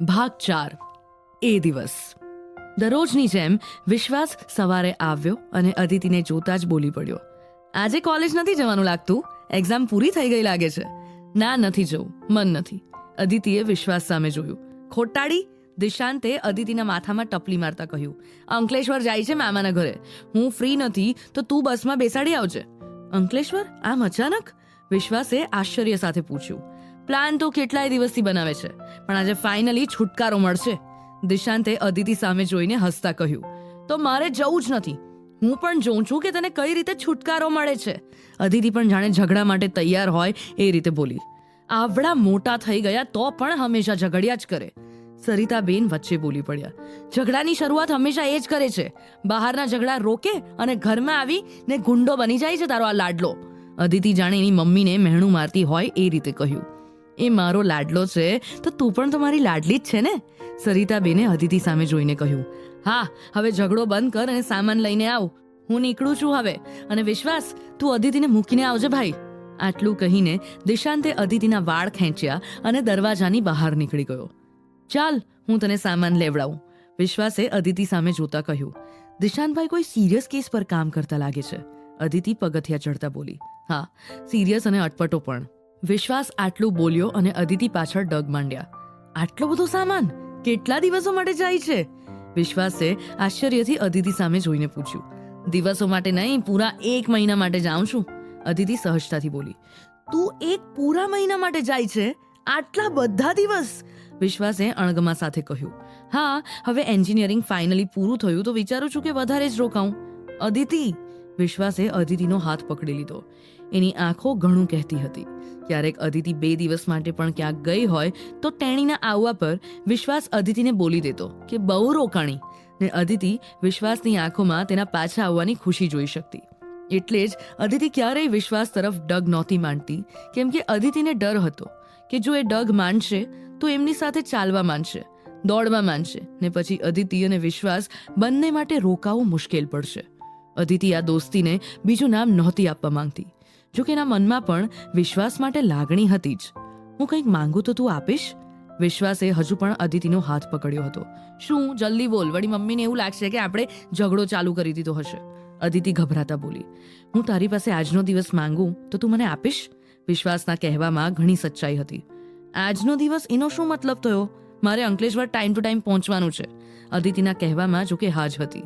ભાગ ચાર, એ દિવસ. દરરોજની જેમ વિશ્વાસ સવારે આવ્યો અને અદિતિને જોતા જ બોલી પડ્યો, આજે કોલેજ નથી જવાનું લાગતું? એક્ઝામ પૂરી થઈ ગઈ લાગે છે. ના, નથી જવું. મન નથી. અદિતિએ વિશ્વાસ સામે જોયું. ખોટાડી? દિશાંતે અદિતિના માથામાં ટપલી મારતા કહ્યું. અંકલેશ્વર જાય છે મામાના ઘરે. હું ફ્રી નથી, તો તું બસમાં બેસાડી આવજે. અંકલેશ્વર? આમ અચાનક? વિશ્વાસે આશ્ચર્ય સાથે પૂછ્યું. પ્લાન તો કેટલાય દિવસથી બનાવે છે, પણ આજે ફાઇનલી છુટકારો મળશે. દિશાંતે અદિતિ સામે જોઈને હસતા કહ્યું, તો મારે જવું જ નથી. હું પણ જોઉં છું કે તને કઈ રીતે છુટકારો મળે છે. અદિતિ પણ જાણે ઝઘડા માટે તૈયાર હોય એ રીતે બોલી, આવડા મોટા થઈ ગયા તો પણ હંમેશા ઝઘડ્યા જ કરે. સરિતાબેન વચ્ચે બોલી પડ્યા, ઝઘડાની શરૂઆત હંમેશા એ જ કરે છે. બહારના ઝઘડા રોકે અને ઘરમાં આવી ને ગુંડો બની જાય છે તારો આ લાડલો. અદિતિ જાણે એની મમ્મીને મહેણું મારતી હોય એ રીતે કહ્યું એ મારો લાડલો છે, તો તું પણ તો મારી લાડલી જ છે ને? સરિતાબેને અદિતિ સામે જોઈને કહ્યું, હા, હવે ઝઘડો બંધ કર અને સામાન લઈને આવ. હું નીકળું છું હવે. અને વિશ્વાસ, તું અદિતિને મૂકીને આવજે ભાઈ. આટલું કહીને દિશાંતે અદિતિના વાળ ખેંચ્યા અને દરવાજાની બહાર નીકળી ગયો. ચાલ, હું તને સામાન લેવડાવું. વિશ્વાસે અદિતિ સામે જોતા કહ્યું, દિશાંતભાઈ કોઈ સિરિયસ કેસ પર કામ કરતા લાગે છે. અદિતિ પગથિયા ચડતા બોલી, હા સિરિયસ અને અટપટો પણ. વિશ્વાસ આટલું બોલ્યો અને અદિતિ પાછળ ડગ માંડ્યા. આટલો બધો સામાન? કેટલા દિવસો માટે જાય છે? વિશ્વાસે આશ્ચર્યથી અદિતિ સામે જોઈને પૂછ્યું. દિવસો માટે નહીં, પૂરા એક મહિના માટે જાઉં છું. અદિતિ સહજતાથી બોલી. તું એક પૂરા મહિના માટે જાય છે? આટલા બધા દિવસ? વિશ્વાસે અણગમા સાથે કહ્યું. હા, હવે એન્જિનિયરિંગ ફાઇનલી પૂરું થયું તો વિચારું છું કે વધારે જ રોકાઉં. અદિતિ! વિશ્વાસે અદિતિનો હાથ પકડી લીધો. એની આંખો ઘણું કહેતી હતી. ક્યારેક અદિતિ બે દિવસ માટે પણ ક્યાંક ગઈ હોય, તો તેણીના આવવા પર વિશ્વાસ અદિતિને બોલી દેતો કે બહુ રોકાણી. ને અદિતિ વિશ્વાસની આંખોમાં તેના પાછા આવવાની ખુશી જોઈ શકતી. એટલે જ અદિતિ ક્યારેય વિશ્વાસ તરફ ડગ નહોતી માંડતી કેમ કે અદિતિને ડર હતો કે જો એ ડગ માંડશે તો એમની સાથે ચાલવા માંડશે દોડવા માંડશે ને પછી અદિતિ અને વિશ્વાસ બંને માટે રોકાવું મુશ્કેલ પડશે. અદિતિ આ દોસ્તીને બીજું નામ નહોતી આપવા માંગતી. જો કે એના મનમાં પણ વિશ્વાસ માટે લાગણી હતી જ. હું કંઈક માંગુ તો તું આપીશ? વિશ્વાસે હજુ પણ અદિતિનો હાથ પકડ્યો હતો. શું, જલ્દી બોલ, વળી મમ્મીને એવું લાગશે કે આપણે ઝઘડો ચાલુ કરી દીધો હશે? અદિતિ ગભરાતા બોલી, હું તારી પાસે આજનો દિવસ માંગું તો તું મને આપીશ? વિશ્વાસના કહેવામાં ઘણી સચ્ચાઈ હતી. આજનો દિવસ એનો શું મતલબ થયો? મારે અંકલેશ્વર ટાઈમ ટુ ટાઈમ પહોંચવાનું છે. અદિતિના કહેવામાં જો કે હાજ હતી.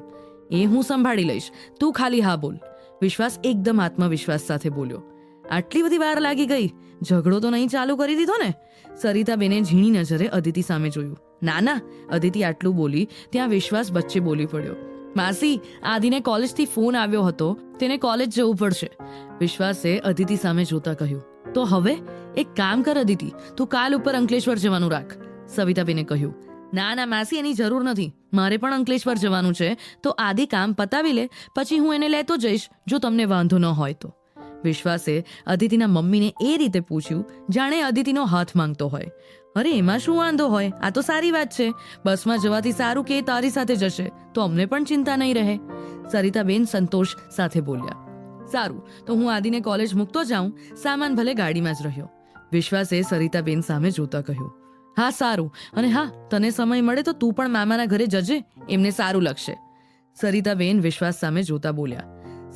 એ હું સંભાળી લઈશ. તું ખાલી હા બોલ. વિશ્વાસ એકદમ આત્મવિશ્વાસ સાથે બોલ્યો. આટલી બધી વાર લાગી ગઈ. ઝઘડો તો નહીં ચાલુ કરી દીધો ને? સરિતાબેને ઝીણી નજરે અદિતિ સામે જોયું. ના ના, અદિતિ આટલું બોલી ત્યાં વિશ્વાસ વચ્ચે બોલી પડ્યો. માસી, આદિને કોલેજથી ફોન આવ્યો હતો. તેને કોલેજ જવું પડશે. વિશ્વાસે અદિતિ સામે જોતા કહ્યું. તો હવે એક કામ કર અદિતિ, તું કાલ ઉપર અંકલેશ્વર જવાનું રાખ. સવિતાબેને કહ્યું. ના ના, માસી, એની જરૂર નથી. મારે પણ અંકલેશ્વર જવાનું છે, તો આદિ કામ પતાવી લે, પછી હું એને લેતો જઈશ, જો તમને વાંધો ન હોય તો. વિશ્વાસે અદિતિના મમ્મીને એ રીતે પૂછ્યું, જાણે અદિતિનો હાથ માંગતો હોય. અરે, એમાં શું વાંધો હોય? આ તો સારી વાત છે. બસમાં જવાથી સારું કે તારી સાથે જશે, તો અમને પણ ચિંતા નહીં રહે. સરિતાબેન સંતોષ સાથે બોલ્યા. સારું, તો હું આદિને કોલેજ મૂકતો જાઉં, સામાન ભલે ગાડીમાં જ રહ્યો. વિશ્વાસે સરિતાબેન સામે જોતા કહ્યું. હા, સારું. અને હા, તને સમય મળે તો તું પણ મામાના ઘરે જજે. એમને સારું લાગશે સરિતાબેન વિશ્વાસ સામે જોતા બોલ્યા.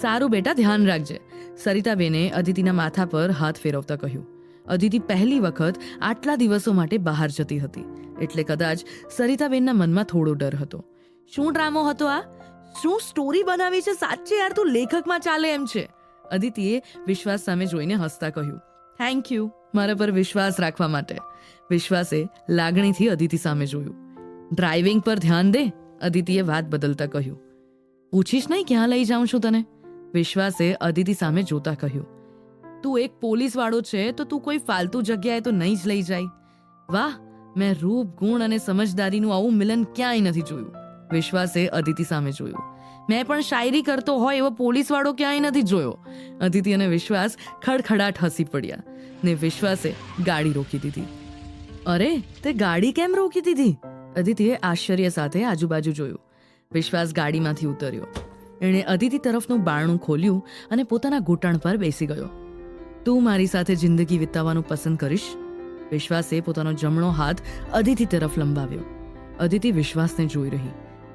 સારું બેટા, ધ્યાન રાખજે. સરિતાબેને અદિતિના માથા પર હાથ ફેરવતા કહ્યું. અદિતિ પહેલી વખત આટલા દિવસો માટે બહાર જતી હતી. એટલે કદાચ સરિતાબેનના મનમાં થોડો ડર હતો. શું ડ્રામો હતો આ? શું સ્ટોરી બનાવી છે? સાચે યાર, તું લેખકમાં ચાલે એમ છે. અદિતિએ વિશ્વાસ સામે જોઈને હસતા કહ્યું. થેન્ક યુ મારા પર વિશ્વાસ રાખવા માટે. વિશ્વાસે લાગણીથી અદિતિ સામે જોયું. ડ્રાઇવિંગ પર ધ્યાન દે, અદિતિએ વાત બદલતા કહ્યું. પૂછીશ નહીં ક્યાં લઈ જાઉં છું તને? વિશ્વાસે અદિતિ સામે જોતા કહ્યું. તું એક પોલીસવાળો છે તો તું કોઈ ફાલતુ જગ્યાએ તો નહીં જ લઈ જાય. વાહ, મેં રૂપ, ગુણ અને સમજદારીનું આવું મિલન ક્યાંય નથી જોયું. વિશ્વાસે અદિતિ સામે જોયું. મેં પણ શાયરી કરતો હોય એવો પોલીસવાળો ક્યાંય નથી જોયો. અદિતિ અને વિશ્વાસ ખડખડાટ હસી પડ્યા ને વિશ્વાસે ગાડી રોકી દીધી. અરે, તે ગાડી કેમ રોકી દીધી? અદિતિએ આશ્ચર્ય સાથે આજુબાજુ જોયું. વિશ્વાસ ગાડીમાંથી ઉતર્યો. એણે અદિતિ તરફનું બારણું ખોલ્યું અને પોતાના ઘૂંટણ પર બેસી ગયો. તું મારી સાથે જિંદગી વિતાવવાનું પસંદ કરીશ? વિશ્વાસે પોતાનો જમણો હાથ અદિતિ તરફ લંબાવ્યો. અદિતિ વિશ્વાસને જોઈ રહી.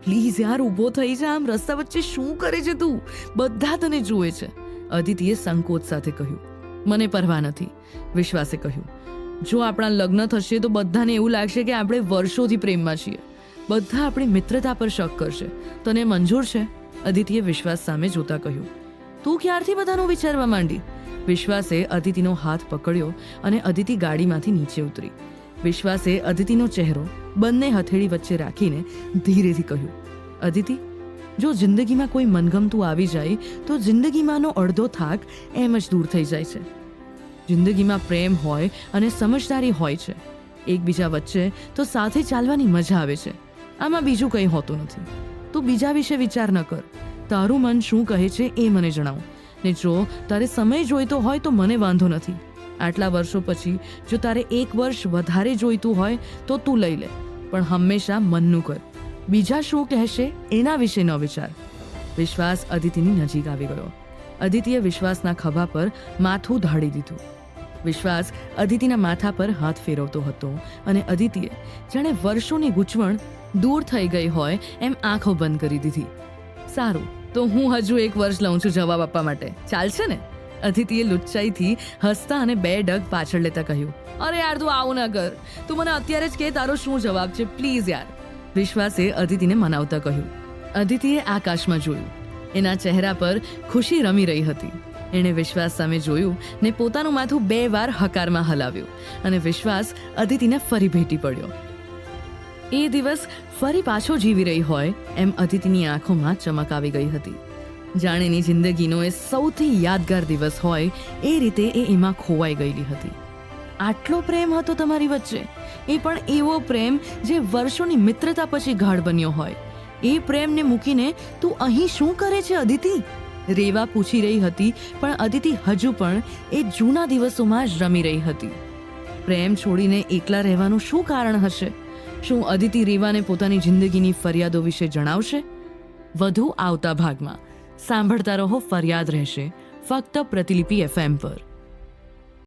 પ્લીઝ યાર, ઊભો થઈ જા, આમ રસ્તા વચ્ચે શું કરે છે તું? બધા તને જુએ છે. અદિતિએ સંકોચ સાથે કહ્યું. મને પરવા નથી. વિશ્વાસે કહ્યું. જો આપણા લગ્ન થશે તો બધાને એવું લાગશે કે આપણે વર્ષોથી પ્રેમમાં છીએ. બધા આપણી મિત્રતા પર શક કરશે. તને મંજૂર છે? અદિતિએ વિશ્વાસ સામે જોતા કહ્યું. તું ક્યારથી બધાનું વિચારવા માંડી? વિશ્વાસે અદિતિનો હાથ પકડ્યો અને અદિતિ ગાડીમાંથી નીચે ઉતરી. વિશ્વાસે અદિતિનો ચહેરો બંને હથેળી વચ્ચે રાખીને ધીરેથી કહ્યું. અદિતિ, જો જિંદગીમાં કોઈ મનગમતું આવી જાય, તો જિંદગીમાંનો અડધો થાક એમ જ દૂર થઈ જાય છે. જિંદગીમાં પ્રેમ હોય અને સમજદારી હોય છે. એકબીજા વચ્ચે તો સાથે ચાલવાની મજા આવે છે. આમાં બીજું કંઈ હોતું નથી. તું બીજા વિશે વિચાર ન કર. તારું મન શું કહે છે એ મને જણાવ. ને જો તારે સમય જોઈતો હોય તો મને વાંધો નથી. આટલા વર્ષો પછી જો તારે એક વર્ષ વધારે જોઈતું હોય તો તું લઈ લે. પણ હંમેશા મનનું કર. બીજા શું કહેશે એના વિશે ન વિચાર. વિશ્વાસ અદિતિની નજીક આવી ગયો. અદિતિએ વિશ્વાસના ખભા પર માથું ધાડી દીધું. વિશ્વાસ અદિતિના માથા પર હાથ ફેરવતો હતો અને અદિતિએ જાણે વર્ષોની ગૂંચવણ દૂર થઈ ગઈ હોય એમ આંખો બંધ કરી દીધી. સારું, તો હું હજુ એક વર્ષ લઉં છું જવાબ આપવા માટે. ચાલશે ને? અદિતિએ લુચ્ચાઈથી હસતા અને બે ડગ પાછળ લેતા કહ્યું. અરે યાર, તું આવું ન કર. તું મને અત્યારે જ કે તારો શું જવાબ છે, પ્લીઝ યાર. વિશ્વાસે અદિતિને મનાવતા કહ્યું. અદિતિએ આકાશમાં જોયું. એના ચહેરા પર ખુશી રમી રહી હતી. એણે વિશ્વાસ સામે જોયું ને પોતાનું માથું બે વાર હકારમાં હલાવ્યું અને વિશ્વાસ અદિતિને ફરી ભેટી પડ્યો. એ દિવસ ફરી પાછો જીવી રહી હોય એમ અદિતિની આંખોમાં ચમક આવી ગઈ હતી. જાણે એની જિંદગીનો એ સૌથી યાદગાર દિવસ હોય એ રીતે એ એમાં ખોવાઈ ગયેલી હતી. આટલો પ્રેમ હતો તમારી વચ્ચે? એ પણ એવો પ્રેમ જે વર્ષોની મિત્રતા પછી ગાઢ બન્યો હોય. એ પ્રેમને મૂકીને, તું અહીં શું કરે છે, અદિતિ? રેવા પૂછી રહી હતી, પણ અદિતિ હજુ પણ એ જૂના દિવસોમાં જ રમી રહી હતી. પ્રેમ છોડીને એકલા રહેવાનું શું કારણ હશે? શું અદિતિ રેવાને પોતાની જિંદગીની ફરિયાદો વિશે જણાવશે? વધુ આવતા ભાગમાં સાંભળતા રહો ફરિયાદ રહેશે ફક્ત પ્રતિલિપિ એફએમ પર.